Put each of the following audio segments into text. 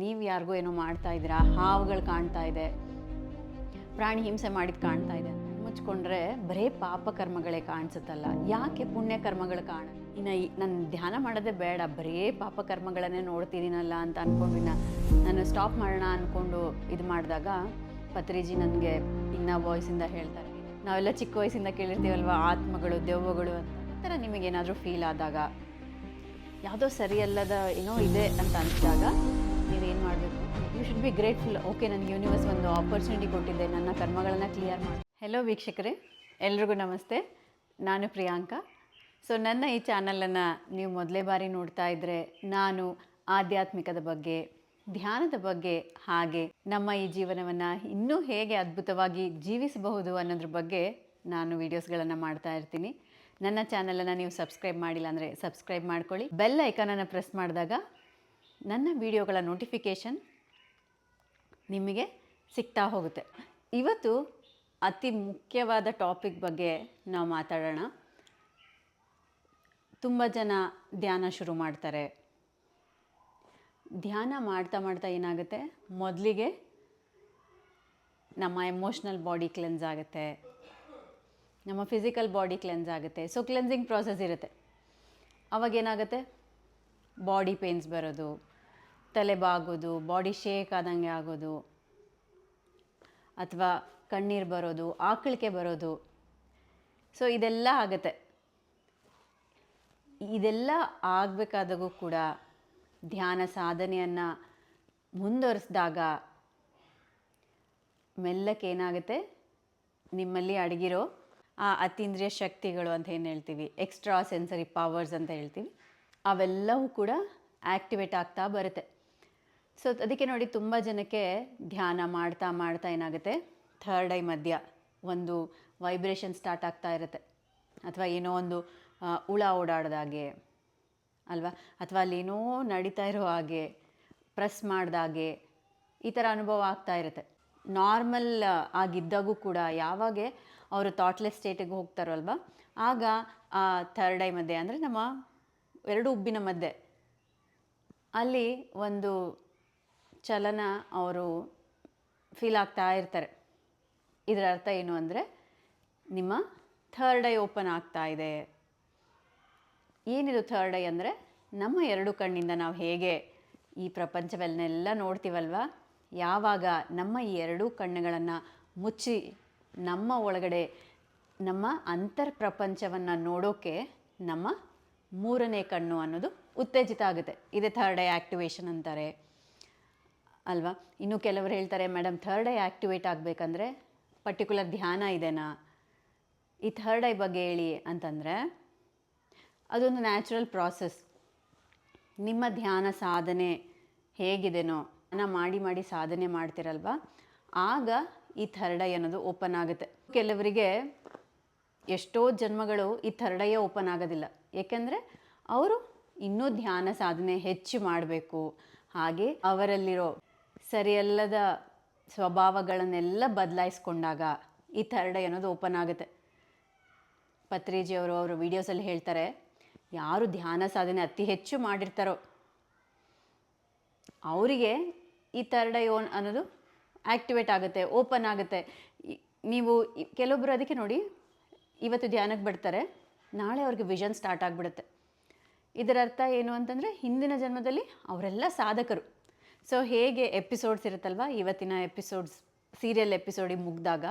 ನೀವು ಯಾರಿಗೂ ಏನೋ ಮಾಡ್ತಾ ಇದ್ದೀರಾ? ಹಾವುಗಳು ಕಾಣ್ತಾ ಇದೆ. ಪ್ರಾಣಿ ಹಿಂಸೆ ಮಾಡಿದ ಕಾಣ್ತಾ ಇದೆ. ಮುಚ್ಕೊಂಡ್ರೆ ಬರೇ ಪಾಪ ಕರ್ಮಗಳೇ ಕಾಣಿಸುತ್ತಲ್ಲ. ಯಾಕೆ ಪುಣ್ಯ ಕರ್ಮಗಳು ಕಾಣ ಇನ್ನು ನಾನು ಧ್ಯಾನ ಮಾಡೋದೇ ಬೇಡ. ಬರೇ ಪಾಪ ಕರ್ಮಗಳನ್ನೇ ನೋಡ್ತಿದ್ದೀನಲ್ಲ ಅಂತ ಅಂದ್ಕೊಂಡು ನಾನು ಸ್ಟಾಪ್ ಮಾಡೋಣ ಅಂದ್ಕೊಂಡು ಇದು ಮಾಡಿದಾಗ ಪತ್ರಿಜಿ ನನಗೆ ಇನ್ನ ವಾಯ್ಸಿಂದ ಹೇಳ್ತಾರೆ. ನಾವೆಲ್ಲ ಚಿಕ್ಕ ವಯಸ್ಸಿಂದ ಕೇಳಿರ್ತೀವಲ್ವ? ಆತ್ಮಗಳು, ದೆವ್ವಗಳು ಅಂತ. ಆ ಥರ ನಿಮಗೇನಾದರೂ ಫೀಲ್ ಆದಾಗ, ಯಾವುದೋ ಸರಿಯಲ್ಲದ ಏನೋ ಇದೆ ಅಂತ ಅನಿಸಿದಾಗ ಮಾಡಬೇಕು you should be grateful okay ನನಗೆ ಯೂನಿವರ್ಸ್ ಒಂದು ಆಪರ್ಚುನಿಟಿ ಕೊಟ್ಟಿದೆ. ನನ್ನ ಕರ್ಮಗಳನ್ನು ಕ್ಲಿಯರ್ ಮಾಡಿ. ಹೆಲೋ ವೀಕ್ಷಕರೇ, ಎಲ್ರಿಗೂ ನಮಸ್ತೆ. ನಾನು ಪ್ರಿಯಾಂಕಾ. ಸೊ ನನ್ನ ಈ ಚಾನಲನ್ನು ನೀವು ಮೊದಲೇ ಬಾರಿ ನೋಡ್ತಾ ಇದ್ದರೆ ನಾನು ಆಧ್ಯಾತ್ಮಿಕದ ಬಗ್ಗೆ, ಧ್ಯಾನದ ಬಗ್ಗೆ, ಹಾಗೆ ನಮ್ಮ ಈ ಜೀವನವನ್ನು ಇನ್ನೂ ಹೇಗೆ ಅದ್ಭುತವಾಗಿ ಜೀವಿಸಬಹುದು ಅನ್ನೋದ್ರ ಬಗ್ಗೆ ನಾನು ವೀಡಿಯೋಸ್ಗಳನ್ನು ಮಾಡ್ತಾ ಇರ್ತೀನಿ. ನನ್ನ ಚಾನಲನ್ನು ನೀವು ಸಬ್ಸ್ಕ್ರೈಬ್ ಮಾಡಿಲ್ಲ ಅಂದರೆ ಸಬ್ಸ್ಕ್ರೈಬ್ ಮಾಡ್ಕೊಳ್ಳಿ. ಬೆಲ್ ಐಕನನ್ನು ಪ್ರೆಸ್ ಮಾಡಿದಾಗ ನನ್ನ ವಿಡಿಯೋಗಳ ನೋಟಿಫಿಕೇಷನ್ ನಿಮಗೆ ಸಿಗ್ತಾ ಹೋಗುತ್ತೆ. ಇವತ್ತು ಅತಿ ಮುಖ್ಯವಾದ ಟಾಪಿಕ್ ಬಗ್ಗೆ ನಾವು ಮಾತಾಡೋಣ. ತುಂಬ ಜನ ಧ್ಯಾನ ಶುರು ಮಾಡ್ತಾರೆ. ಧ್ಯಾನ ಮಾಡ್ತಾ ಮಾಡ್ತಾ ಏನಾಗುತ್ತೆ? ಮೊದಲಿಗೆ ನಮ್ಮ ಎಮೋಷ್ನಲ್ ಬಾಡಿ ಕ್ಲೆನ್ಸ್ ಆಗುತ್ತೆ. ನಮ್ಮ ಫಿಸಿಕಲ್ ಬಾಡಿ ಕ್ಲೆನ್ಸ್ ಆಗುತ್ತೆ. ಸೊ ಕ್ಲೆನ್ಸಿಂಗ್ ಪ್ರಾಸೆಸ್ ಇರುತ್ತೆ. ಅವಾಗ ಏನಾಗುತ್ತೆ? ಬಾಡಿ ಪೇನ್ಸ್ ಬರೋದು. ತಲೆ ಬಾಗೋದು ಬಾಡಿ ಶೇಕ್ ಆದಂಗೆ ಆಗೋದು, ಅಥವಾ ಕಣ್ಣೀರು ಬರೋದು, ಆಕಳಿಕೆ ಬರೋದು. ಸೊ ಇದೆಲ್ಲ ಆಗುತ್ತೆ. ಇದೆಲ್ಲ ಆಗಬೇಕಾದಾಗೂ ಕೂಡ ಧ್ಯಾನ ಸಾಧನೆಯನ್ನು ಮುಂದುವರಿಸಿದಾಗ ಮೆಲ್ಲಕ್ಕೆ ಏನಾಗುತ್ತೆ? ನಿಮ್ಮಲ್ಲಿ ಅಡಗಿರೋ ಆ ಅತೀಂದ್ರಿಯ ಶಕ್ತಿಗಳು ಅಂತ ಏನು ಹೇಳ್ತೀವಿ? ಎಕ್ಸ್ಟ್ರಾ ಸೆನ್ಸರಿ ಪವರ್ಸ್ ಅಂತ ಹೇಳ್ತೀವಿ. ಅವೆಲ್ಲವೂ ಕೂಡ ಆ್ಯಕ್ಟಿವೇಟ್ ಆಗ್ತಾ ಬರುತ್ತೆ. ಸೊ ಅದಕ್ಕೆ ನೋಡಿ ತುಂಬ ಜನಕ್ಕೆ ಧ್ಯಾನ ಮಾಡ್ತಾ ಮಾಡ್ತಾ ಏನಾಗುತ್ತೆ? ಥರ್ಡ್ ಐ ಮಧ್ಯ ಒಂದು ವೈಬ್ರೇಷನ್ ಸ್ಟಾರ್ಟ್ ಆಗ್ತಾ ಇರುತ್ತೆ. ಅಥವಾ ಏನೋ ಒಂದು ಉಳ ಹುಳ ಓಡಾಡ್ದಾಗೆ ಅಲ್ವಾ? ಅಥವಾ ಅಲ್ಲಿ ಏನೋ ನಡೀತಾ ಇರೋ ಹಾಗೆ ಪ್ರೆಸ್ ಮಾಡ್ದಾಗೆ ಈ ಥರ ಅನುಭವ ಆಗ್ತಾ ಇರುತ್ತೆ. ನಾರ್ಮಲ್ ಆಗಿದ್ದಾಗೂ ಕೂಡ ಯಾವಾಗೆ ಅವರು ಥಾಟ್ಲೆಸ್ ಸ್ಟೇಟಿಗೆ ಹೋಗ್ತಾರೋ ಅಲ್ವಾ? ಆಗ, ಆ ಥರ್ಡ್ ಐ ಮಧ್ಯೆ ಅಂದರೆ ನಮ್ಮ ಎರಡು ಉಬ್ಬಿನ ಮಧ್ಯೆ. ಅಲ್ಲಿ ಒಂದು ಚಲನ ಅವರು ಫೀಲ್ ಆಗ್ತಾ ಇರ್ತಾರೆ. ಇದರ ಅರ್ಥ ಏನು ಅಂದರೆ, ನಿಮ್ಮ ಥರ್ಡ್ ಐ ಓಪನ್ ಆಗ್ತಾ ಇದೆ. ಏನಿದು ಥರ್ಡ್ ಐ ಅಂದರೆ, ನಮ್ಮ ಎರಡು ಕಣ್ಣಿಂದ ನಾವು ಹೇಗೆ ಈ ಪ್ರಪಂಚವನ್ನೆಲ್ಲ ನೋಡ್ತೀವಲ್ವ? ಯಾವಾಗ ನಮ್ಮ ಈ ಎರಡೂ ಕಣ್ಣುಗಳನ್ನು ಮುಚ್ಚಿ ನಮ್ಮ ಒಳಗಡೆ, ನಮ್ಮ ಅಂತರ್ ಪ್ರಪಂಚವನ್ನು ನೋಡೋಕ್ಕೆ ನಮ್ಮ ಮೂರನೇ ಕಣ್ಣು ಅನ್ನೋದು ಉತ್ತೇಜಿತ ಆಗುತ್ತೆ. ಇದೇ ಥರ್ಡ್ ಐ ಆ್ಯಕ್ಟಿವೇಶನ್ ಅಂತಾರೆ. ಅಲ್ವಾ? ಇನ್ನು ಕೆಲವರು ಹೇಳ್ತಾರೆ, ಮೇಡಮ್ ಥರ್ಡ್ ಐ ಆ್ಯಕ್ಟಿವೇಟ್ ಆಗಬೇಕಂದ್ರೆ ಪರ್ಟಿಕ್ಯುಲರ್ ಧ್ಯಾನ ಇದೆನಾ? ಈ ಥರ್ಡ್ ಐ ಬಗ್ಗೆ ಹೇಳಿ ಅಂತಂದರೆ, ಅದೊಂದು ನ್ಯಾಚುರಲ್ ಪ್ರಾಸೆಸ್ ನಿಮ್ಮ ಧ್ಯಾನ ಸಾಧನೆ ಹೇಗಿದೆನೋ, ಧ್ಯಾನ ಮಾಡಿ ಮಾಡಿ ಸಾಧನೆ ಮಾಡ್ತಿರಲ್ವ? ಆಗ ಈ ಥರ್ಡ್ ಐ ಅನ್ನೋದು ಓಪನ್ ಆಗುತ್ತೆ. ಕೆಲವರಿಗೆ ಎಷ್ಟೋ ಜನ್ಮಗಳು ಈ ಥರ್ಡ್ ಐಯೇ ಓಪನ್ ಆಗೋದಿಲ್ಲ. ಏಕೆಂದರೆ ಅವರು ಇನ್ನೂ ಧ್ಯಾನ ಸಾಧನೆ ಹೆಚ್ಚು ಮಾಡಬೇಕು. ಹಾಗೆ ಅವರಲ್ಲಿರೋ ಸರಿಯಲ್ಲದ ಸ್ವಭಾವಗಳನ್ನೆಲ್ಲ ಬದಲಾಯಿಸ್ಕೊಂಡಾಗ ಈ ಥರ್ಡ್ ಐ ಅನ್ನೋದು ಓಪನ್ ಆಗುತ್ತೆ. ಪತ್ರಿಜಿಯವರು ಅವರು ವೀಡಿಯೋಸಲ್ಲಿ ಹೇಳ್ತಾರೆ, ಯಾರು ಧ್ಯಾನ ಸಾಧನೆ ಅತಿ ಹೆಚ್ಚು ಮಾಡಿರ್ತಾರೋ ಅವರಿಗೆ ಈ ಥರ್ಡ್ ಐ ಓನ್ ಅನ್ನೋದು ಆ್ಯಕ್ಟಿವೇಟ್ ಆಗುತ್ತೆ, ಓಪನ್ ಆಗುತ್ತೆ. ನೀವು ಕೆಲವೊಬ್ಬರು ಅದಕ್ಕೆ ನೋಡಿ, ಇವತ್ತು ಧ್ಯಾನಕ್ಕೆ ಬಿಡ್ತಾರೆ ನಾಳೆ ಅವ್ರಿಗೆ ವಿಷನ್ ಸ್ಟಾರ್ಟ್ ಆಗಿಬಿಡುತ್ತೆ. ಇದರ ಅರ್ಥ ಏನು ಅಂತಂದರೆ, ಹಿಂದಿನ ಜನ್ಮದಲ್ಲಿ ಅವರೆಲ್ಲ ಸಾಧಕರು. ಸೊ ಹೇಗೆ ಎಪಿಸೋಡ್ಸ್ ಇರುತ್ತಲ್ವ? ಇವತ್ತಿನ ಎಪಿಸೋಡ್ಸ್ ಸೀರಿಯಲ್ ಎಪಿಸೋಡಿಗೆ ಮುಗಿದಾಗ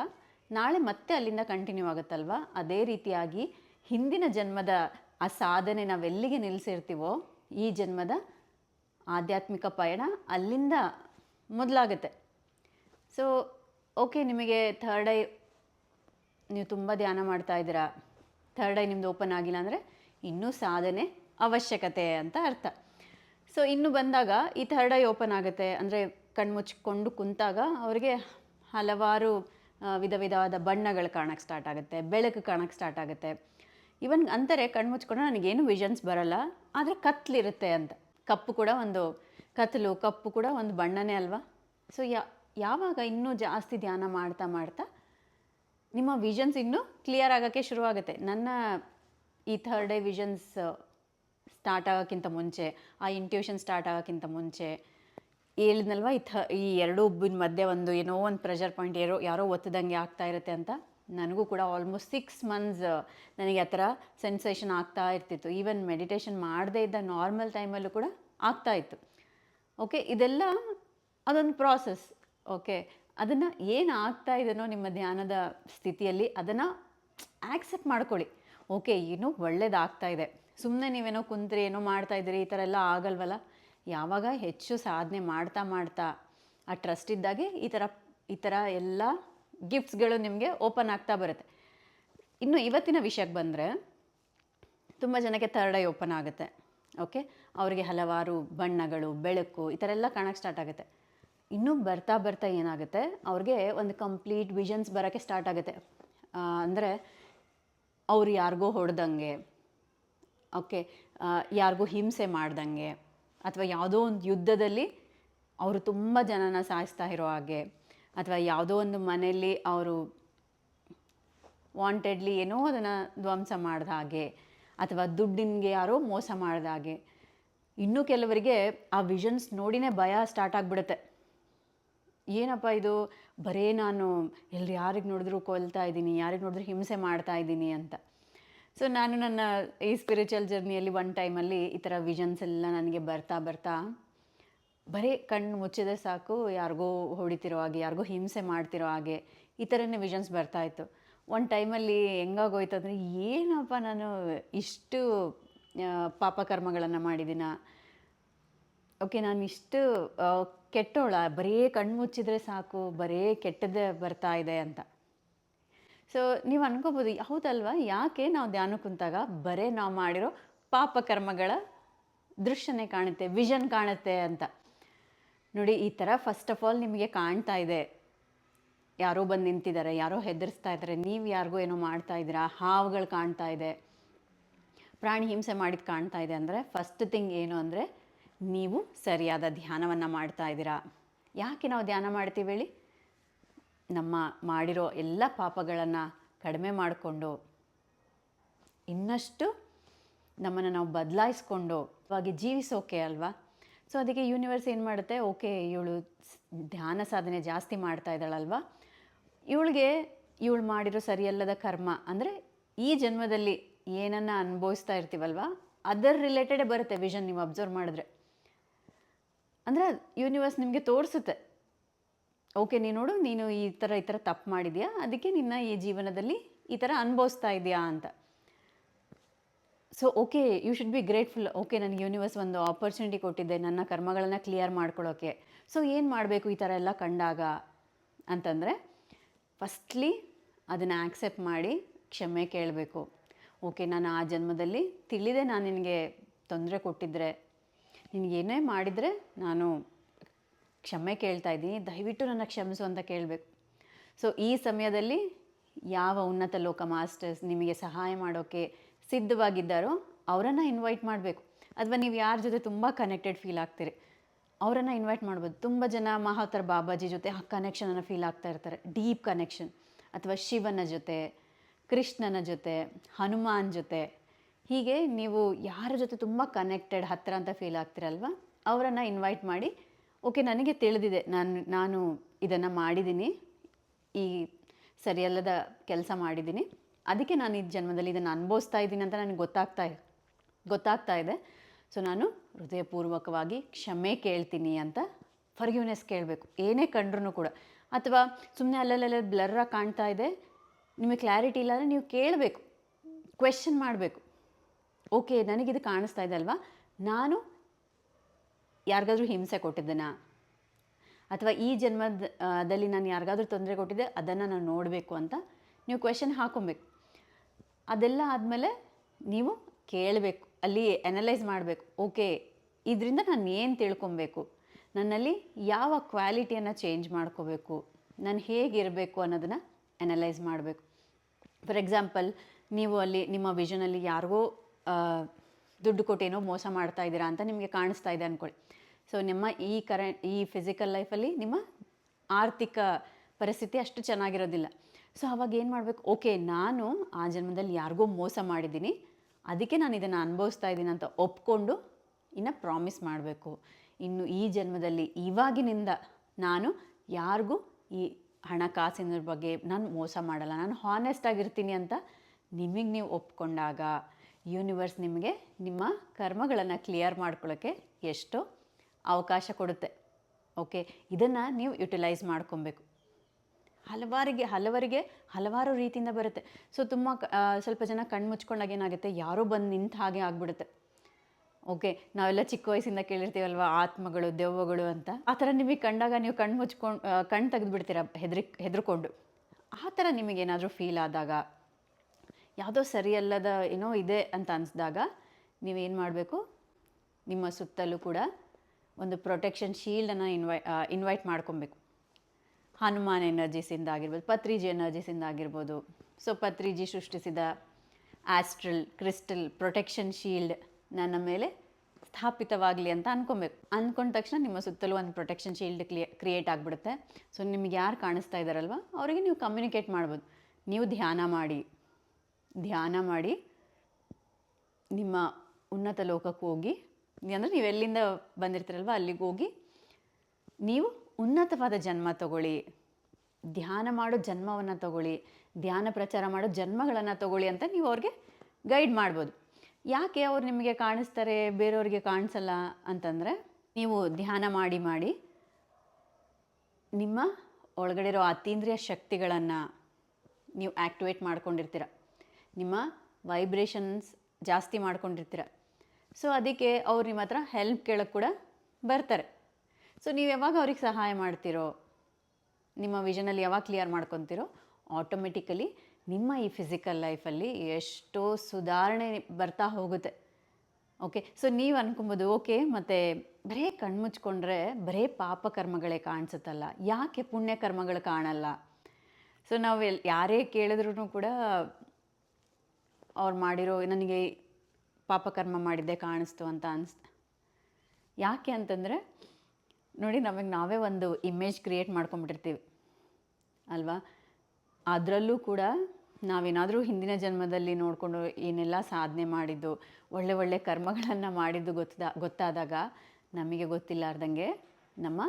ನಾಳೆ ಮತ್ತೆ ಅಲ್ಲಿಂದ ಕಂಟಿನ್ಯೂ ಆಗುತ್ತಲ್ವ? ಅದೇ ರೀತಿಯಾಗಿ ಹಿಂದಿನ ಜನ್ಮದ ಆ ಸಾಧನೆ ನಾವೆಲ್ಲಿಗೆ ನಿಲ್ಲಿಸಿರ್ತೀವೋ, ಈ ಜನ್ಮದ ಆಧ್ಯಾತ್ಮಿಕ ಪಯಣ ಅಲ್ಲಿಂದ ಮೊದಲಾಗುತ್ತೆ. ಸೊ ಓಕೆ ನಿಮಗೆ ಥರ್ಡ್ ಐ ನೀವು ತುಂಬ ಧ್ಯಾನ ಮಾಡ್ತಾ ಇದ್ದೀರಾ. ಥರ್ಡ್ ಐ ನಿಮ್ಮದು ಓಪನ್ ಆಗಿಲ್ಲ ಅಂದರೆ ಇನ್ನೂ ಸಾಧನೆ ಅವಶ್ಯಕತೆ ಅಂತ ಅರ್ಥ. ಸೊ ಇನ್ನು ಬಂದಾಗ ಈ ಥರ್ಡ್ ಐ ಓಪನ್ ಆಗುತ್ತೆ. ಅಂದರೆ ಕಣ್ಮುಚ್ಕೊಂಡು ಕುಂತಾಗ ಅವರಿಗೆ ಹಲವಾರು ವಿಧ ವಿಧವಾದ ಬಣ್ಣಗಳು ಕಾಣೋಕ್ಕೆ ಸ್ಟಾರ್ಟ್ ಆಗುತ್ತೆ, ಬೆಳಕು ಕಾಣಕ್ಕೆ ಸ್ಟಾರ್ಟ್ ಆಗುತ್ತೆ. ಇವನ್ ಅಂತಾರೆ ಕಣ್ಮುಚ್ಕೊಂಡು ನನಗೇನು ವಿಷನ್ಸ್ ಬರಲ್ಲ, ಆದರೆ ಕತ್ಲಿರುತ್ತೆ ಅಂತ. ಕಪ್ಪು ಕೂಡ ಒಂದು ಕತ್ತಲು ಕಪ್ಪು ಕೂಡ ಒಂದು ಬಣ್ಣನೇ ಅಲ್ವಾ? ಸೊ ಯಾ, ಯಾವಾಗ ಇನ್ನೂ ಜಾಸ್ತಿ ಧ್ಯಾನ ಮಾಡ್ತಾ ಮಾಡ್ತಾ ನಿಮ್ಮ ವಿಷನ್ಸ್ ಇನ್ನೂ ಕ್ಲಿಯರ್ ಆಗೋಕ್ಕೆ ಶುರುವಾಗುತ್ತೆ. ನನ್ನ ಈ ಥರ್ಡ್ ಡೇ ವಿಷನ್ಸ್ ಸ್ಟಾರ್ಟ್ ಆಗೋಕ್ಕಿಂತ ಮುಂಚೆ, ಆ ಇಂಟ್ಯೂಷನ್ ಸ್ಟಾರ್ಟ್ ಆಗೋಕ್ಕಿಂತ ಮುಂಚೆ ಹೇಳಿದ್ನಲ್ವ? ಈ ಥ ಈ ಎರಡು ಉಬ್ಬಿನ ಮಧ್ಯೆ ಒಂದು ಏನೋ ಒಂದು ಪ್ರೆಷರ್ ಪಾಯಿಂಟ್ ಯಾರೋ ಯಾರೋ ಒತ್ತದಂಗೆ ಆಗ್ತಾ ಇರುತ್ತೆ ಅಂತ ನನಗೂ ಕೂಡ ಆಲ್ಮೋಸ್ಟ್ ಸಿಕ್ಸ್ ಮಂತ್ಸ್ ನನಗೆ ಆ ಥರ ಸೆನ್ಸೇಷನ್ ಆಗ್ತಾ ಇರ್ತಿತ್ತು. ಈವನ್ ಮೆಡಿಟೇಷನ್ ಮಾಡದೇ ಇದ್ದ ನಾರ್ಮಲ್ ಟೈಮಲ್ಲೂ ಕೂಡ ಆಗ್ತಾ ಇತ್ತು. ಓಕೆ ಇದೆಲ್ಲ ಅದೊಂದು ಪ್ರಾಸೆಸ್ ಓಕೆ ಅದನ್ನು ಏನು ಆಗ್ತಾ ಇದೆನೋ ನಿಮ್ಮ ಧ್ಯಾನದ ಸ್ಥಿತಿಯಲ್ಲಿ ಅದನ್ನು ಆಕ್ಸೆಪ್ಟ್ ಮಾಡ್ಕೊಳ್ಳಿ. ಓಕೆ ಏನು ಒಳ್ಳೇದಾಗ್ತಾ ಇದೆ. ಸುಮ್ಮನೆ ನೀವೇನೋ ಕುಂತ್ರಿ, ಏನೋ ಮಾಡ್ತಾ ಇದ್ದೀರಿ, ಈ ಥರ ಎಲ್ಲ ಆಗಲ್ವಲ್ಲ? ಯಾವಾಗ ಹೆಚ್ಚು ಸಾಧನೆ ಮಾಡ್ತಾ ಮಾಡ್ತಾ ಆ ಟ್ರಸ್ಟ್ ಇದ್ದಾಗೆ ಈ ಥರ ಈ ಥರ ಎಲ್ಲ ಗಿಫ್ಟ್ಸ್ಗಳು ನಿಮಗೆ ಓಪನ್ ಆಗ್ತಾ ಬರುತ್ತೆ. ಇನ್ನು ಇವತ್ತಿನ ವಿಷಯಕ್ಕೆ ಬಂದರೆ ತುಂಬ ಜನಕ್ಕೆ ಥರ್ಡ್ ಐ ಓಪನ್ ಆಗುತ್ತೆ ಓಕೆ ಅವರಿಗೆ ಹಲವಾರು ಬಣ್ಣಗಳು, ಬೆಳಕು ಈ ಥರ ಎಲ್ಲ ಕಾಣಕ್ಕೆ ಸ್ಟಾರ್ಟ್ ಆಗುತ್ತೆ. ಇನ್ನೂ ಬರ್ತಾ ಬರ್ತಾ ಏನಾಗುತ್ತೆ? ಅವ್ರಿಗೆ ಒಂದು ಕಂಪ್ಲೀಟ್ ವಿಷನ್ಸ್ ಬರೋಕ್ಕೆ ಸ್ಟಾರ್ಟ್ ಆಗುತ್ತೆ. ಅಂದರೆ ಅವ್ರು ಯಾರಿಗೋ ಹೊಡೆದಂಗೆ ಓಕೆ ಯಾರಿಗೂ ಹಿಂಸೆ ಮಾಡ್ದಂಗೆ ಅಥವಾ ಯಾವುದೋ ಒಂದು ಯುದ್ಧದಲ್ಲಿ ಅವರು ತುಂಬ ಜನನ ಸಾಯಿಸ್ತಾ ಇರೋ ಹಾಗೆ ಅಥವಾ ಯಾವುದೋ ಒಂದು ಮನೆಯಲ್ಲಿ ಅವರು ವಾಂಟೆಡ್ಲಿ ಏನೋ ಅದನ್ನು ಧ್ವಂಸ ಮಾಡಿದ ಹಾಗೆ ಅಥವಾ ದುಡ್ಡಿನ್ಗೆ ಯಾರೋ ಮೋಸ ಮಾಡಿದ ಹಾಗೆ. ಇನ್ನೂ ಕೆಲವರಿಗೆ ಆ ವಿಷನ್ಸ್ ನೋಡಿನೇ ಭಯ ಸ್ಟಾರ್ಟ್ ಆಗಿಬಿಡುತ್ತೆ. ಏನಪ್ಪ ಇದು? ಬರೇ ನಾನು ಎಲ್ಲಿ ಯಾರಿಗೆ ನೋಡಿದ್ರು ಕೊಲ್ತಾ ಇದ್ದೀನಿ ಯಾರಿಗೆ ನೋಡಿದ್ರು ಹಿಂಸೆ ಮಾಡ್ತಾ ಇದ್ದೀನಿ ಅಂತ. ಸೊ ನಾನು ನನ್ನ ಈ ಸ್ಪಿರಿಚುವಲ್ ಜರ್ನಿಯಲ್ಲಿ ಒನ್ ಟೈಮಲ್ಲಿ ಈ ಥರ ವಿಷನ್ಸ್ ಎಲ್ಲ ನನಗೆ ಬರ್ತಾ ಬರ್ತಾ ಬರೀ ಕಣ್ಣು ಮುಚ್ಚಿದ್ರೆ ಸಾಕು, ಯಾರಿಗೋ ಹೊಡಿತಿರೋ ಹಾಗೆ, ಯಾರಿಗೋ ಹಿಂಸೆ ಮಾಡ್ತಿರೋ ಹಾಗೆ ಈ ಥರನೇ ವಿಷನ್ಸ್ ಬರ್ತಾ ಇತ್ತು. ಒಂದು ಟೈಮಲ್ಲಿ ಹೆಂಗಾಗೋಯ್ತು ಅಂದರೆ, ಏನಪ್ಪ ನಾನು ಇಷ್ಟು ಪಾಪಕರ್ಮಗಳನ್ನು ಮಾಡಿದ್ದೀನ ಓಕೆ ನಾನು ಇಷ್ಟು ಕೆಟ್ಟೋಳ, ಬರೀ ಕಣ್ಣು ಮುಚ್ಚಿದ್ರೆ ಸಾಕು, ಬರೀ ಕೆಟ್ಟದ್ದೇ ಬರ್ತಾ ಇದೆ ಅಂತ. ಸೊ ನೀವು ಅನ್ಕೋಬೋದು, ಹೌದಲ್ವಾ? ಯಾಕೆ ನಾವು ಧ್ಯಾನ ಕುಂತಾಗ ಬರೇ ನಾವು ಮಾಡಿರೋ ಪಾಪಕರ್ಮಗಳ ದೃಶ್ಯನೇ ಕಾಣುತ್ತೆ ವಿಷನ್ ಕಾಣುತ್ತೆ ಅಂತ. ನೋಡಿ, ಈ ಥರ ಫಸ್ಟ್ ಆಫ್ ಆಲ್ ನಿಮಗೆ ಕಾಣ್ತಾ ಇದೆ. ಯಾರೋ ಬಂದು ನಿಂತಿದ್ದಾರೆ ಯಾರೋ ಹೆದರ್ಸ್ತಾ ಇದ್ದಾರೆ ನೀವು ಯಾರಿಗೂ ಏನೋ ಮಾಡ್ತಾ ಇದ್ದೀರಾ, ಹಾವುಗಳು ಕಾಣ್ತಾ ಇದೆ. ಪ್ರಾಣಿ ಹಿಂಸೆ ಮಾಡಿದ್ದು ಕಾಣ್ತಾ ಇದೆ ಅಂದರೆ ಫಸ್ಟ್ ಥಿಂಗ್ ಏನು ಅಂದರೆ ನೀವು ಸರಿಯಾದ ಧ್ಯಾನವನ್ನು ಮಾಡ್ತಾ ಇದ್ದೀರಾ. ಯಾಕೆ ನಾವು ಧ್ಯಾನ ಮಾಡ್ತೀವಿ ಹೇಳಿ? ನಮ್ಮ ಮಾಡಿರೋ ಎಲ್ಲ ಪಾಪಗಳನ್ನು ಕಡಿಮೆ ಮಾಡಿಕೊಂಡು ಇನ್ನಷ್ಟು ನಮ್ಮನ್ನು ನಾವು ಬದಲಾಯಿಸ್ಕೊಂಡು ಹಾಗೆ ಜೀವಿಸೋಕೆ ಅಲ್ವಾ? ಸೊ ಅದಕ್ಕೆ ಯೂನಿವರ್ಸ್ ಏನು ಮಾಡುತ್ತೆ? ಓಕೆ, ಇವಳು ಧ್ಯಾನ ಸಾಧನೆ ಜಾಸ್ತಿ ಮಾಡ್ತಾ ಇದ್ದಾಳಲ್ವಾ? ಇವಳಿಗೆ ಇವಳು ಮಾಡಿರೋ ಸರಿಯಲ್ಲದ ಕರ್ಮ ಅಂದರೆ ಈ ಜನ್ಮದಲ್ಲಿ ಏನನ್ನು ಅನುಭವಿಸ್ತಾ ಇರ್ತೀವಲ್ವಾ? ಅದರ ರಿಲೇಟೆಡೇ ಬರುತ್ತೆ ವಿಷನ್ ನೀವು ಅಬ್ಸರ್ವ್ ಮಾಡಿದ್ರೆ. ಅಂದರೆ ಯೂನಿವರ್ಸ್ ನಿಮಗೆ ತೋರಿಸುತ್ತೆ. ಓಕೆ, ನೀನು ನೋಡು, ನೀನು ಈ ಥರ ಈ ಥರ ತಪ್ಪು ಮಾಡಿದ್ಯಾ? ಅದಕ್ಕೆ ನಿನ್ನ ಈ ಜೀವನದಲ್ಲಿ ಈ ಥರ ಅನುಭವಿಸ್ತಾ ಇದೆಯಾ ಅಂತ. So okay you should be grateful okay ನನಗೆ ಯೂನಿವರ್ಸ್ ಒಂದು ಆಪರ್ಚುನಿಟಿ ಕೊಟ್ಟಿದ್ದೆ ನನ್ನ ಕರ್ಮಗಳನ್ನು ಕ್ಲಿಯರ್ ಮಾಡ್ಕೊಳ್ಳೋಕ್ಕೆ ಸೊ ಏನು ಮಾಡಬೇಕು ಈ ಥರ ಎಲ್ಲ ಕಂಡಾಗ? ಅಂತಂದರೆ ಫಸ್ಟ್ಲಿ ಅದನ್ನು ಆಕ್ಸೆಪ್ಟ್ ಮಾಡಿ ಕ್ಷಮೆ ಕೇಳಬೇಕು. ಓಕೆ ನಾನು ಆ ಜನ್ಮದಲ್ಲಿ ತಿಳಿದೆ, ನಾನು ನಿನಗೆ ತೊಂದರೆ ಕೊಟ್ಟಿದ್ದರೆ ನಿನಗೇನೇ ಮಾಡಿದರೆ, ನಾನು ಕ್ಷಮೆ ಕೇಳ್ತಾ ಇದ್ದೀನಿ, ದಯವಿಟ್ಟು ನನ್ನ ಕ್ಷಮಿಸು ಅಂತ ಕೇಳಬೇಕು. ಸೊ ಈ ಸಮಯದಲ್ಲಿ ಯಾವ ಉನ್ನತ ಲೋಕ ಮಾಸ್ಟರ್ಸ್ ನಿಮಗೆ ಸಹಾಯ ಮಾಡೋಕ್ಕೆ ಸಿದ್ಧವಾಗಿದ್ದಾರೋ ಅವರನ್ನು ಇನ್ವೈಟ್ ಮಾಡಬೇಕು. ಅಥವಾ ನೀವು ಯಾರ ಜೊತೆ ತುಂಬ ಕನೆಕ್ಟೆಡ್ ಫೀಲ್ ಆಗ್ತೀರಿ, ಅವರನ್ನು ಇನ್ವೈಟ್ ಮಾಡ್ಬೋದು. ತುಂಬ ಜನ ಮಹಾತರ್ ಬಾಬಾಜಿ ಜೊತೆ ಆ ಕನೆಕ್ಷನನ್ನು ಫೀಲ್ ಆಗ್ತಾ ಇರ್ತಾರೆ. ಡೀಪ್ ಕನೆಕ್ಷನ್ ಅಥವಾ ಶಿವನ ಜೊತೆ, ಕೃಷ್ಣನ ಜೊತೆ, ಹನುಮಾನ್ ಜೊತೆ. ಹೀಗೆ ನೀವು ಯಾರ ಜೊತೆ ತುಂಬ ಕನೆಕ್ಟೆಡ್ ಹತ್ತಿರ ಅಂತ ಫೀಲ್ ಆಗ್ತಿರಲ್ವ, ಅವರನ್ನು ಇನ್ವೈಟ್ ಮಾಡಿ ಓಕೆ, ನನಗೆ ತಿಳಿದಿದೆ. ನಾನು ನಾನು ಇದನ್ನು ಮಾಡಿದ್ದೀನಿ. ಈ ಸರಿಯಲ್ಲದ ಕೆಲಸ ಮಾಡಿದ್ದೀನಿ. ಅದಕ್ಕೆ ನಾನು ಈ ಜನ್ಮದಲ್ಲಿ ಇದನ್ನು ಅನುಭವಿಸ್ತಾ ಇದ್ದೀನಿ ಅಂತ ನನಗೆ ಗೊತ್ತಾಗ್ತಾ ಗೊತ್ತಾಗ್ತಾ ಇದೆ. ಸೊ, ನಾನು ಹೃದಯಪೂರ್ವಕವಾಗಿ ಕ್ಷಮೆ ಕೇಳ್ತೀನಿ ಅಂತ ಫರ್ಗ್ಯೂನೆಸ್ ಕೇಳಬೇಕು. ಏನೇ ಕಂಡ್ರೂ ಕೂಡ. ಅಥವಾ ಸುಮ್ಮನೆ ಅಲ್ಲಲ್ಲೇ ಬ್ಲರ್ರಾಗಿ ಕಾಣ್ತಾ ಇದೆ. ನಿಮಗೆ ಕ್ಲಾರಿಟಿ ಇಲ್ಲ ಅಂದರೆ ನೀವು ಕೇಳಬೇಕು. ಕ್ವೆಶನ್ ಮಾಡಬೇಕು. ಓಕೆ, ನನಗಿದು ಕಾಣಿಸ್ತಾ ಇದೆ ಅಲ್ವಾ? ನಾನು ಯಾರಿಗಾದ್ರೂ ಹಿಂಸೆ ಕೊಟ್ಟಿದ್ದೇನೆ? ಅಥವಾ ಈ ಜನ್ಮದಲ್ಲಿ ನಾನು ಯಾರಿಗಾದ್ರೂ ತೊಂದರೆ ಕೊಟ್ಟಿದ್ದೆ, ಅದನ್ನು ನಾನು ನೋಡಬೇಕು ಅಂತ ನೀವು ಕ್ವೆಶನ್ ಹಾಕೊಬೇಕು. ಅದೆಲ್ಲ ಆದಮೇಲೆ ನೀವು ಕೇಳಬೇಕು, ಅಲ್ಲಿ ಅನಲೈಸ್ ಮಾಡಬೇಕು. ಓಕೆ ಇದರಿಂದ ನಾನು ಏನು ತಿಳ್ಕೊಬೇಕು? ನನ್ನಲ್ಲಿ ಯಾವ ಕ್ವಾಲಿಟಿಯನ್ನು ಚೇಂಜ್ ಮಾಡ್ಕೋಬೇಕು? ನಾನು ಹೇಗಿರಬೇಕು ಅನ್ನೋದನ್ನು ಅನಲೈಸ್ ಮಾಡಬೇಕು. ಫಾರ್ ಎಕ್ಸಾಂಪಲ್ ನೀವು ಅಲ್ಲಿ ನಿಮ್ಮ ವಿಷನಲ್ಲಿ ಯಾರಿಗೋ ದುಡ್ಡು ಕೊಟ್ಟೇನೋ ಮೋಸ ಮಾಡ್ತಾ ಇದ್ದೀರಾ ಅಂತ ನಿಮಗೆ ಕಾಣಿಸ್ತಾ ಇದೆ ಅಂದ್ಕೊಳ್ಳಿ ಸೊ ನಿಮ್ಮ ಈ ಕರೆಂಟ್ ಈ ಫಿಸಿಕಲ್ ಲೈಫಲ್ಲಿ ನಿಮ್ಮ ಆರ್ಥಿಕ ಪರಿಸ್ಥಿತಿ ಅಷ್ಟು ಚೆನ್ನಾಗಿರೋದಿಲ್ಲ. ಸೊ ಅವಾಗ ಏನು ಮಾಡಬೇಕು? ಓಕೆ ನಾನು ಆ ಜನ್ಮದಲ್ಲಿ ಯಾರಿಗೋ ಮೋಸ ಮಾಡಿದ್ದೀನಿ. ಅದಕ್ಕೆ ನಾನು ಇದನ್ನು ಅನುಭವಿಸ್ತಾ ಇದ್ದೀನಿ ಅಂತ ಒಪ್ಕೊಂಡು ಇನ್ನು ಪ್ರಾಮಿಸ್ ಮಾಡಬೇಕು. ಇನ್ನು ಈ ಜನ್ಮದಲ್ಲಿ ಇವಾಗಿನಿಂದ ನಾನು ಯಾರಿಗೂ ಈ ಹಣಕಾಸಿನ ಬಗ್ಗೆ ನಾನು ಮೋಸ ಮಾಡಲ್ಲ. ನಾನು ಹಾನೆಸ್ಟ್ ಆಗಿರ್ತೀನಿ ಅಂತ ನಿಮಗೆ ನೀವು ಒಪ್ಕೊಂಡಾಗ ಯೂನಿವರ್ಸ್ ನಿಮಗೆ ನಿಮ್ಮ ಕರ್ಮಗಳನ್ನು ಕ್ಲಿಯರ್ ಮಾಡ್ಕೊಳ್ಳೋಕ್ಕೆ ಎಷ್ಟೋ ಅವಕಾಶ ಕೊಡುತ್ತೆ. ಓಕೆ ಇದನ್ನು ನೀವು ಯುಟಿಲೈಸ್ ಮಾಡ್ಕೊಬೇಕು. ಹಲವಾರಿಗೆ, ಹಲವರಿಗೆ ಹಲವಾರು ರೀತಿಯಿಂದ ಬರುತ್ತೆ. ಸೊ ತುಂಬ ಸ್ವಲ್ಪ ಜನ ಕಣ್ಣು ಮುಚ್ಕೊಂಡಾಗ ಏನಾಗುತ್ತೆ? ಯಾರೋ ಬಂದು ನಿಂತ ಹಾಗೆ ಆಗ್ಬಿಡುತ್ತೆ. ಓಕೆ ನಾವೆಲ್ಲ ಚಿಕ್ಕ ವಯಸ್ಸಿಂದ ಕೇಳಿರ್ತೀವಲ್ವ? ಆತ್ಮಗಳು, ದೆವ್ವಗಳು ಅಂತ. ಆ ಥರ ನಿಮಗೆ ಕಂಡಾಗ ನೀವು ಕಣ್ಣು ಮುಚ್ಕೊಂಡು ಕಣ್ಣು ತೆಗೆದುಬಿಡ್ತೀರ? ಹೆದ್ರಿ, ಹೆದ್ರಿಕೊಂಡು. ಆ ಥರ ನಿಮಗೇನಾದರೂ ಫೀಲ್ ಆದಾಗ, ಯಾವುದೋ ಸರಿಯಲ್ಲದ ಏನೋ ಇದೆ ಅಂತ ಅನಿಸಿದಾಗ, ನೀವೇನು ಮಾಡಬೇಕು? ನಿಮ್ಮ ಸುತ್ತಲೂ ಕೂಡ ಒಂದು ಪ್ರೊಟೆಕ್ಷನ್ ಶೀಲ್ಡನ್ನು ಇನ್ವೈ ಇನ್ವೈಟ್ ಮಾಡ್ಕೊಬೇಕು. ಹನುಮಾನ್ ಎನರ್ಜೀಸಿಂದ ಆಗಿರ್ಬೋದು, ಪತ್ರಿಜಿ ಎನರ್ಜೀಸಿಂದ ಆಗಿರ್ಬೋದು. ಸೊ ಪತ್ರಿಜಿ ಸೃಷ್ಟಿಸಿದ ಆಸ್ಟ್ರಲ್ ಕ್ರಿಸ್ಟಲ್ ಪ್ರೊಟೆಕ್ಷನ್ ಶೀಲ್ಡ್ ನನ್ನ ಮೇಲೆ ಸ್ಥಾಪಿತವಾಗಲಿ ಅಂತ ಅಂದ್ಕೊಬೇಕು ಅಂದ್ಕೊಂಡ ತಕ್ಷಣ ನಿಮ್ಮ ಸುತ್ತಲೂ ಒಂದು ಪ್ರೊಟೆಕ್ಷನ್ ಶೀಲ್ಡ್ ಕ್ಲಿಯ ಕ್ರಿಯೇಟ್ ಆಗಿಬಿಡುತ್ತೆ. ಸೊ ನಿಮಗೆ ಯಾರು ಕಾಣಿಸ್ತಾ ಇದ್ದಾರಲ್ವ ಅವರಿಗೆ ನೀವು ಕಮ್ಯುನಿಕೇಟ್ ಮಾಡ್ಬೋದು. ನೀವು ಧ್ಯಾನ ಮಾಡಿ ಧ್ಯಾನ ಮಾಡಿ ನಿಮ್ಮ ಉನ್ನತ ಲೋಕಕ್ಕೆ ಹೋಗಿ ಅಂದರೆ ನೀವು ಎಲ್ಲಿಂದ ಬಂದಿರ್ತೀರಲ್ವ? ಅಲ್ಲಿಗೆ ಹೋಗಿ ನೀವು ಉನ್ನತವಾದ ಜನ್ಮ ತಗೊಳ್ಳಿ. ಧ್ಯಾನ ಮಾಡೋ ಜನ್ಮವನ್ನು ತಗೊಳ್ಳಿ. ಧ್ಯಾನ ಪ್ರಚಾರ ಮಾಡೋ ಜನ್ಮಗಳನ್ನು ತಗೊಳ್ಳಿ ಅಂತ ನೀವು ಅವ್ರಿಗೆ ಗೈಡ್ ಮಾಡ್ಬೋದು. ಯಾಕೆ ಅವ್ರು ನಿಮಗೆ ಕಾಣಿಸ್ತಾರೆ, ಬೇರೆಯವ್ರಿಗೆ ಕಾಣಿಸಲ್ಲ ಅಂತಂದರೆ ನೀವು ಧ್ಯಾನ ಮಾಡಿ ಮಾಡಿ ನಿಮ್ಮ ಒಳಗಡೆ ಇರೋ ಅತೀಂದ್ರಿಯ ಶಕ್ತಿಗಳನ್ನು ನೀವು ಆ್ಯಕ್ಟಿವೇಟ್ ಮಾಡ್ಕೊಂಡಿರ್ತೀರ. ನಿಮ್ಮ ವೈಬ್ರೇಷನ್ಸ್ ಜಾಸ್ತಿ ಮಾಡ್ಕೊಂಡಿರ್ತೀರ. ಸೊ ಅದಕ್ಕೆ ಅವ್ರು ನಿಮ್ಮ ಹತ್ರ ಹೆಲ್ಪ್ ಕೇಳೋಕ್ಕೆ ಕೂಡ ಬರ್ತಾರೆ. ಸೊ ನೀವು ಯಾವಾಗ ಅವ್ರಿಗೆ ಸಹಾಯ ಮಾಡ್ತೀರೋ, ನಿಮ್ಮ ವಿಷನಲ್ಲಿ ಯಾವಾಗ ಕ್ಲಿಯರ್ ಮಾಡ್ಕೊತಿರೋ ಆಟೋಮೆಟಿಕಲಿ ನಿಮ್ಮ ಈ ಫಿಸಿಕಲ್ ಲೈಫಲ್ಲಿ ಎಷ್ಟೋ ಸುಧಾರಣೆ ಬರ್ತಾ ಹೋಗುತ್ತೆ. ಓಕೆ ಸೊ ನೀವು ಅನ್ಕೊಬೋದು ಓಕೆ ಮತ್ತು ಬರೇ ಕಣ್ಮುಚ್ಕೊಂಡ್ರೆ ಬರೇ ಪಾಪ ಕರ್ಮಗಳೇ ಕಾಣಿಸುತ್ತಲ್ಲ. ಯಾಕೆ ಪುಣ್ಯ ಕರ್ಮಗಳು ಕಾಣಲ್ಲ? ಸೊ ನಾವು ಯಾರೇ ಕೇಳಿದ್ರೂ ಕೂಡ ಅವ್ರು ಮಾಡಿರೋ, ನನಗೆ ಪಾಪಕರ್ಮ ಮಾಡಿದ್ದೆ ಕಾಣಿಸ್ತು ಅಂತ ಅನಿಸ್ತು. ಯಾಕೆ ಅಂತಂದರೆ, ನೋಡಿ ನಮಗೆ ನಾವೇ ಒಂದು ಇಮೇಜ್ ಕ್ರಿಯೇಟ್ ಮಾಡ್ಕೊಂಬಿಟ್ಟಿರ್ತೀವಿ ಅಲ್ವಾ? ಅದರಲ್ಲೂ ಕೂಡ ನಾವೇನಾದರೂ ಹಿಂದಿನ ಜನ್ಮದಲ್ಲಿ ನೋಡಿಕೊಂಡು ಏನೆಲ್ಲ ಸಾಧನೆ ಮಾಡಿದ್ದು, ಒಳ್ಳೆ ಒಳ್ಳೆ ಕರ್ಮಗಳನ್ನು ಮಾಡಿದ್ದು ಗೊತ್ತದ, ಗೊತ್ತಾದಾಗ ನಮಗೆ ಗೊತ್ತಿಲ್ಲಾರ್ದಂಗೆ ನಮ್ಮ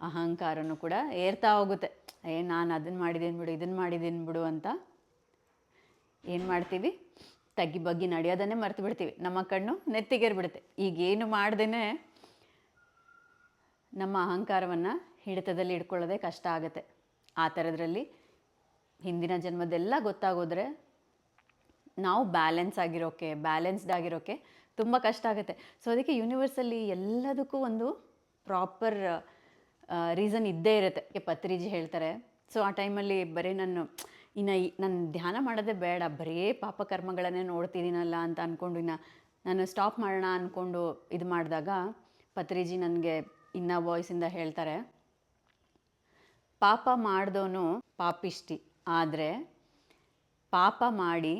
ಅಹಂಕಾರನೂ ಕೂಡ ಏರ್ತಾ ಹೋಗುತ್ತೆ. ಏ, ನಾನು ಅದನ್ನು ಮಾಡಿದ್ದೀನಿ ಬಿಡು ಇದನ್ನು ಮಾಡಿದ್ದೀನಿ ಬಿಡು ಅಂತ. ಏನು ಮಾಡ್ತೀವಿ? ತಗ್ಗಿ ಬಗ್ಗಿ ನಡೆಯೋದನ್ನೇ ಮರ್ತು ಬಿಡ್ತೀವಿ ನಮ್ಮ ಕಣ್ಣು ನೆತ್ತಿಗೇರ್ಬಿಡುತ್ತೆ. ಈಗೇನು ಮಾಡ್ದೇ ನಮ್ಮ ಅಹಂಕಾರವನ್ನು ಹಿಡಿತದಲ್ಲಿ ಇಟ್ಕೊಳ್ಳೋದೇ ಕಷ್ಟ ಆಗುತ್ತೆ. ಆ ಥರದ್ರಲ್ಲಿ ಹಿಂದಿನ ಜನ್ಮದೆಲ್ಲ ಗೊತ್ತಾಗೋದ್ರೆ ನಾವು ಬ್ಯಾಲೆನ್ಸ್ ಆಗಿರೋಕ್ಕೆ ಬ್ಯಾಲೆನ್ಸ್ಡ್ ಆಗಿರೋಕ್ಕೆ ತುಂಬ ಕಷ್ಟ ಆಗುತ್ತೆ. ಸೊ ಅದಕ್ಕೆ ಯೂನಿವರ್ಸಲ್ಲಿ ಎಲ್ಲದಕ್ಕೂ ಒಂದು ಪ್ರಾಪರ್ ರೀಸನ್ ಇದ್ದೇ ಇರುತ್ತೆ. ಪತ್ರಿಜಿ ಹೇಳ್ತಾರೆ. ಸೊ ಆ ಟೈಮಲ್ಲಿ ಬರೀ ನಾನು ಇನ್ನು ನಾನು ಧ್ಯಾನ ಮಾಡೋದೇ ಬೇಡ. ಬರೀ ಪಾಪಕರ್ಮಗಳನ್ನೇ ನೋಡ್ತಿದ್ದೀನಲ್ಲ ಅಂತ ಅಂದ್ಕೊಂಡು ಇನ್ನು ನಾನು ಸ್ಟಾಪ್ ಮಾಡೋಣ ಅಂದ್ಕೊಂಡು ಇದು ಮಾಡಿದಾಗ ಪತ್ರಿಜಿ ನನಗೆ ಇನ್ನ ವಾಯ್ಸಿಂದ ಹೇಳ್ತಾರೆ, ಪಾಪ ಮಾಡಿದವನು ಪಾಪಿಷ್ಟಿ. ಆದರೆ ಪಾಪ ಮಾಡಿ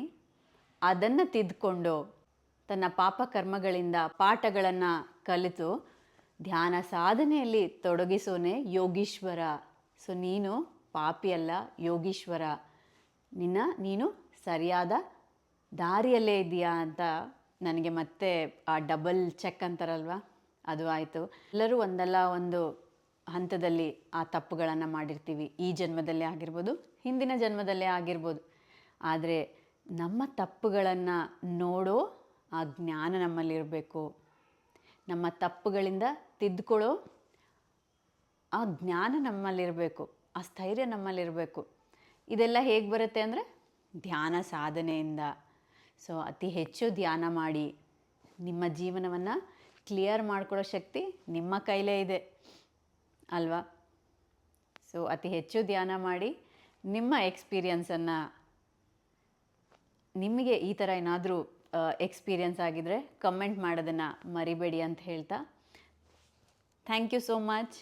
ಅದನ್ನು ತಿದ್ದುಕೊಂಡು ತನ್ನ ಪಾಪ ಕರ್ಮಗಳಿಂದ ಪಾಠಗಳನ್ನು ಕಲಿತು ಧ್ಯಾನ ಸಾಧನೆಯಲ್ಲಿ ತೊಡಗಿಸೋನೆ ಯೋಗೀಶ್ವರ. ಸೊ ನೀನು ಪಾಪಿಯಲ್ಲ ಯೋಗೀಶ್ವರ. ನಿನ್ನ, ನೀನು ಸರಿಯಾದ ದಾರಿಯಲ್ಲೇ ಇದೆಯಾ ಅಂತ ನನಗೆ ಮತ್ತೆ ಆ ಡಬಲ್ ಚೆಕ್ ಅಂತಾರಲ್ವ? ಅದು ಆಯಿತು. ಎಲ್ಲರೂ ಒಂದಲ್ಲ ಒಂದು ಹಂತದಲ್ಲಿ ಆ ತಪ್ಪುಗಳನ್ನು ಮಾಡಿರ್ತೀವಿ. ಈ ಜನ್ಮದಲ್ಲೇ ಆಗಿರ್ಬೋದು, ಹಿಂದಿನ ಜನ್ಮದಲ್ಲೇ ಆಗಿರ್ಬೋದು. ಆದರೆ ನಮ್ಮ ತಪ್ಪುಗಳನ್ನು ನೋಡೋ ಆ ಜ್ಞಾನ ನಮ್ಮಲ್ಲಿರಬೇಕು. ನಮ್ಮ ತಪ್ಪುಗಳಿಂದ ತಿದ್ದುಕೊಳ್ಳೋ ಆ ಜ್ಞಾನ ನಮ್ಮಲ್ಲಿರಬೇಕು. ಆ ಸ್ಥೈರ್ಯ ನಮ್ಮಲ್ಲಿರಬೇಕು. ಇದೆಲ್ಲ ಹೇಗೆ ಬರುತ್ತೆ ಅಂದರೆ ಧ್ಯಾನ ಸಾಧನೆಯಿಂದ. ಸೊ ಅತಿ ಹೆಚ್ಚು ಧ್ಯಾನ ಮಾಡಿ ನಿಮ್ಮ ಜೀವನವನ್ನು ಕ್ಲಿಯರ್ ಮಾಡ್ಕೊಳ್ಳೋ ಶಕ್ತಿ ನಿಮ್ಮ ಕೈಲೇ ಇದೆ. ಅಲ್ವಾ? ಸೊ ಅತಿ ಹೆಚ್ಚು ಧ್ಯಾನ ಮಾಡಿ ನಿಮ್ಮ ಎಕ್ಸ್ಪೀರಿಯನ್ಸನ್ನು ನಿಮಗೆ ಈ ಥರ ಏನಾದರೂ ಎಕ್ಸ್ಪೀರಿಯನ್ಸ್ ಆಗಿದರೆ ಕಮೆಂಟ್ ಮಾಡೋದನ್ನು ಮರಿಬೇಡಿ ಅಂತ ಹೇಳ್ತಾ. Thank you so much